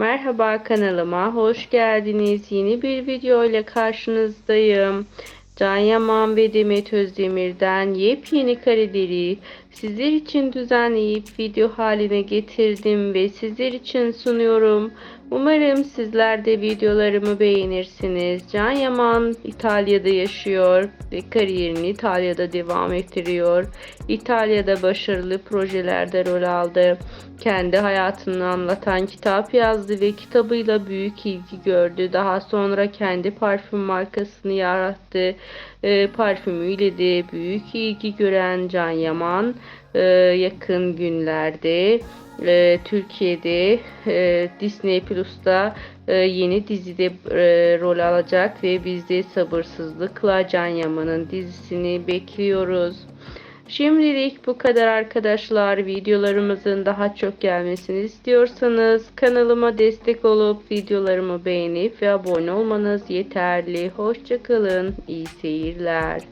Merhaba kanalıma hoş geldiniz. Yeni bir video ile karşınızdayım. Can Yaman ve Demet Özdemir'den yepyeni kareleri sizler için düzenleyip video haline getirdim ve sizler için sunuyorum. Umarım sizler de videolarımı beğenirsiniz. Can Yaman İtalya'da yaşıyor ve kariyerini İtalya'da devam ettiriyor. İtalya'da başarılı projelerde rol aldı. Kendi hayatını anlatan kitap yazdı ve kitabıyla büyük ilgi gördü. Daha sonra kendi parfüm markasını yarattı. E, parfümüyle de büyük ilgi gören Can Yaman e, yakın günlerde e, Türkiye'de e, Disney Plus'ta e, yeni dizide e, rol alacak ve biz de sabırsızlıkla Can Yaman'ın dizisini bekliyoruz. Şimdilik bu kadar arkadaşlar. Videolarımızın daha çok gelmesini istiyorsanız kanalıma destek olup videolarımı beğenip ve abone olmanız yeterli. Hoşçakalın. İyi seyirler.